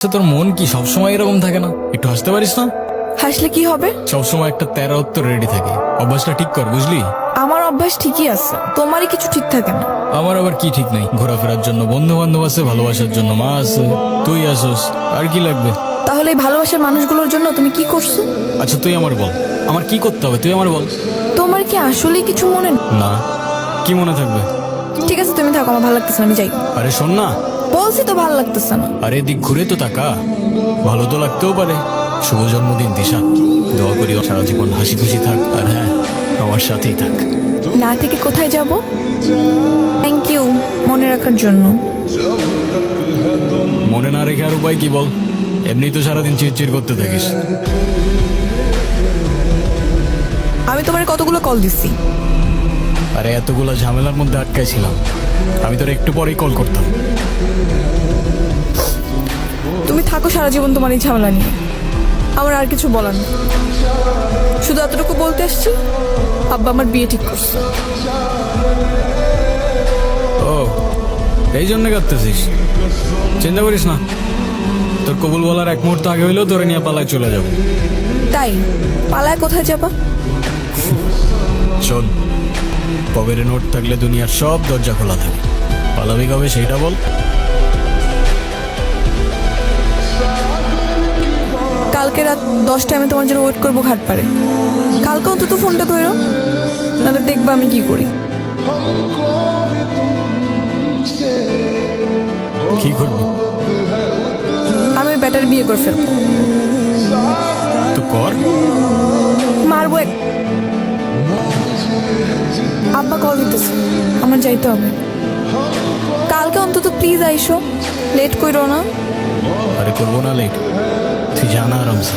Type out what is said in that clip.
আচ্ছা, তোর মন কি সবসময় এরকম থাকে না? একটু হাসতে পারিস না? হাসলে কি হবে? সবসময় একটা তেরা উত্তর রেডি থাকে। অভ্যাসটা ঠিক কর বুঝলি? আমার অভ্যাস ঠিকই আছে। তোমারই কিছু ঠিক থাকে না। আমার আবার কি ঠিক নাই? ঘোরাফেরার জন্য বন্ধু বান্ধব আছে ভালোবাসার জন্য মা আছে। তুই আসোস আর কি লাগবে? তাহলে এই ভালোবাসার মানুষগুলোর জন্য তুমি কি করছ? আচ্ছা তুই আমার বল। আমার কি করতে হবে? তুই আমার বল। তোমার কি আসলেই কিছু মনে না। কি মনে থাকবে? ঠিক আছে তুমি থাকো আমার ভালো লাগতেছে না, আমি যাই। আরে শোন না। বলছি তো ভালো লাগতেছে না। আরে দিক ঘুরে তো তাকা। ভালো তো লাগতেও পারে। শুভ জন্মদিন দিশা। দোয়া করি সারা জীবন হাসি খুশি থাক। আর হ্যাঁ আমার সাথেই থাক। না থেকে কোথায় যাব? থ্যাংক ইউ মনে রাখার জন্য। মনে না রেখে আর উপায় কি বল? এমনি তো সারাদিন চিরচির করতে থাকিস। আমি তোমার কতগুলো কল দিচ্ছি আরে এতগুলো ঝামেলার মধ্যে আটকাইছিলাম। আমি তোর একটু পরেই কল করতাম। তুমি থাকো সারা জীবন তোমার এই ঝামেলা নিয়ে। আমার আর কিছু বলার নেই। শুধু এতটুকু বলতে আসছি আব্বা আমার বিয়ে ঠিক করছে। ও এই জন্য কাঁদতেছিস? চিন্তা করিস না। তোর কবুল বলার এক মুহূর্ত আগে হইলেও তোরে নিয়ে পালায় চলে যাব। তাই? পালায় কোথায় যাবা? শোন পকেটে নোট থাকলে দুনিয়ার সব দরজা খোলা থাকে। পালাবি কবে সেইটা বল। কালকে রাত দশটায় আমি তোমার জন্য ওয়েট করব ঘাট পারে কালকে অন্তত ফোনটা ধরো নাহলে দেখবা আমি কি করি। কি করবি? আমি ওই ব্যাটার বিয়ে করে ফেলব। তো কর। মারবো এক আব্বা কল দিতেছে আমার যাইতে হবে। কালকে অন্তত প্লিজ আইসো। লেট করো না। আরে করব না লেট তুই জানা আরামসে।